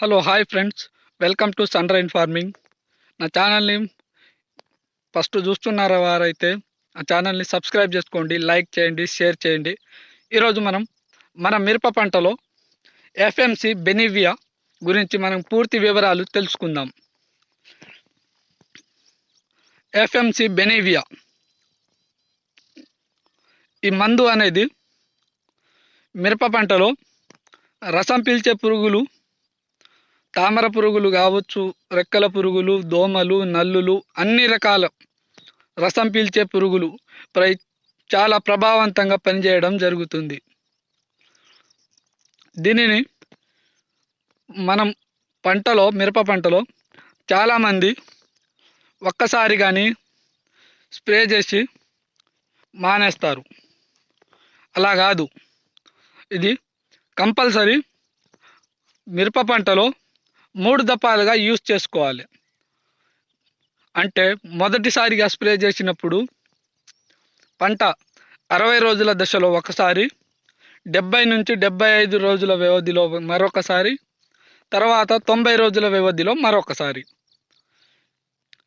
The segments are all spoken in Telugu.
Hello hi friends welcome to sun rain farming నా ఛానల్ని ఫస్ట్ చూస్తున్నారు వారైతే ఆ ఛానల్ని సబ్స్క్రైబ్ చేసుకోండి లైక్ చేయండి షేర్ చేయండి. ఈరోజు మనం మన మిరప పంటలో ఎఫ్ఎంసి బెనివియా గురించి మనం పూర్తి వివరాలు తెలుసుకుందాం. ఎఫ్ఎంసి బెనివియా ఈ మందు అనేది మిరప పంటలో రసం పీల్చే పురుగులు తామర పురుగులు కావచ్చు రెక్కల పురుగులు దోమలు నల్లులు అన్ని రకాల రసం పీల్చే పురుగులు ప్రై చాలా ప్రభావవంతంగా పనిచేయడం జరుగుతుంది. దీనిని మనం పంటలో మిరప పంటలో చాలామంది ఒక్కసారి కానీ స్ప్రే చేసి మానేస్తారు. అలా కాదు. ఇది కంపల్సరీ మిరప పంటలో మూడు దఫాలుగా యూస్ చేసుకోవాలి. అంటే మొదటిసారిగా స్ప్రే చేసినప్పుడు పంట అరవై రోజుల దశలో ఒకసారి డెబ్బై నుంచి డెబ్బై ఐదు రోజుల వ్యవధిలో మరొకసారి తర్వాత తొంభై రోజుల వ్యవధిలో మరొకసారి.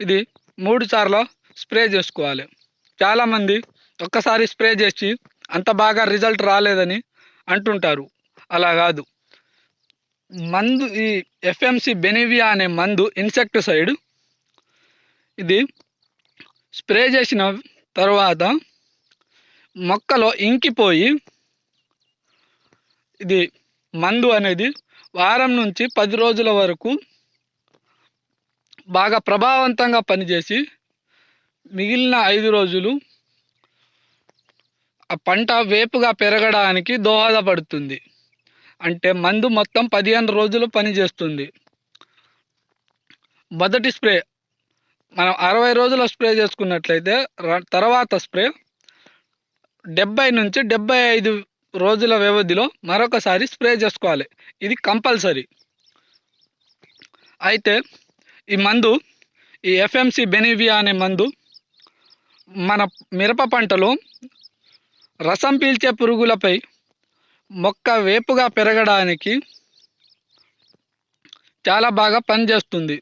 ఇది మూడు సార్లు స్ప్రే చేసుకోవాలి. చాలామంది ఒక్కసారి స్ప్రే చేసి అంత బాగా రిజల్ట్ రాలేదని అంటుంటారు. అలా కాదు. మందు ఈ ఎఫ్ఎంసి బెనివియా అనే మందు ఇన్సెక్టిసైడ్ ఇది స్ప్రే చేసిన తర్వాత మొక్కలో ఇంకిపోయి ఇది మందు అనేది వారం నుంచి పది రోజుల వరకు బాగా ప్రభావవంతంగా పనిచేసి మిగిలిన ఐదు రోజులు ఆ పంట వేపుగా పెరగడానికి దోహదపడుతుంది. అంటే మందు మొత్తం పదిహేను రోజులు పనిచేస్తుంది మొదటి స్ప్రే మనం అరవై రోజుల స్ప్రే చేసుకున్నట్లయితే తర్వాత స్ప్రే డెబ్బై నుంచి డెబ్బై ఐదు రోజుల వ్యవధిలో మరొకసారి స్ప్రే చేసుకోవాలి. ఇది కంపల్సరీ. అయితే ఈ మందు ఈ ఎఫ్ఎంసి బెనివియా అనే మందు మన మిరప పంటలో రసం పీల్చే పురుగులపై మొక్క వేపుగా పెరగడానికి చాలా బాగా పనిచేస్తుంది.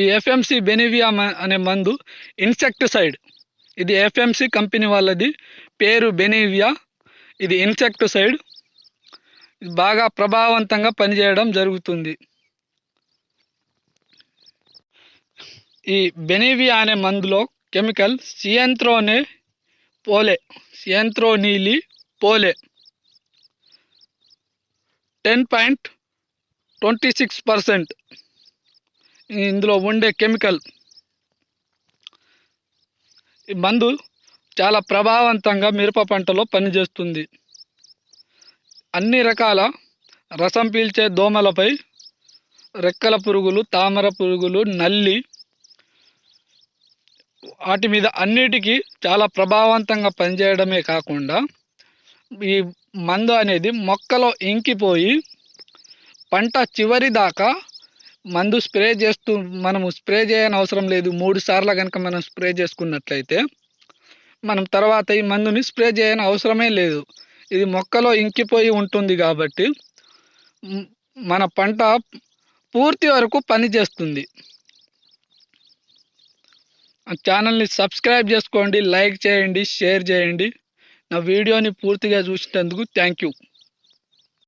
ఈ ఎఫ్ఎంసి బెనివియా అనే మందు ఇన్సెక్టిసైడ్ ఇది ఎఫ్ఎంసి కంపెనీ వాళ్ళది. పేరు బెనివియా ఇది ఇన్సెక్టిసైడ్ బాగా ప్రభావవంతంగా పనిచేయడం జరుగుతుంది. ఈ బెనివియా అనే మందులో కెమికల్ సియంత్రోనే పోలే సియంత్రోనీలి పోలే. Ten point twenty six percent ఇందులో ఉండే కెమికల్. ఈ మందు చాలా ప్రభావవంతంగా మిరప పంటలో పనిచేస్తుంది. అన్ని రకాల రసం పీల్చే దోమలపై రెక్కల పురుగులు తామర పురుగులు నల్లి వాటి మీద అన్నిటికీ చాలా ప్రభావవంతంగా పనిచేయడమే కాకుండా ఈ మందు అనేది మొక్కలో ఇంకిపోయి పంట చివరి దాకా మందు స్ప్రే చేస్తూ మనము స్ప్రే చేయని అవసరం లేదు. మూడు సార్లు కనుక మనం స్ప్రే చేసుకున్నట్లయితే మనం తర్వాత ఈ మందుని స్ప్రే చేయని అవసరమే లేదు. ఇది మొక్కలో ఇంకిపోయి ఉంటుంది కాబట్టి మన పంట పూర్తి వరకు పనిచేస్తుంది ఛానల్ని సబ్స్క్రైబ్ చేసుకోండి లైక్ చేయండి షేర్ చేయండి. నా వీడియోని పూర్తిగా చూసినందుకు థ్యాంక్ యూ.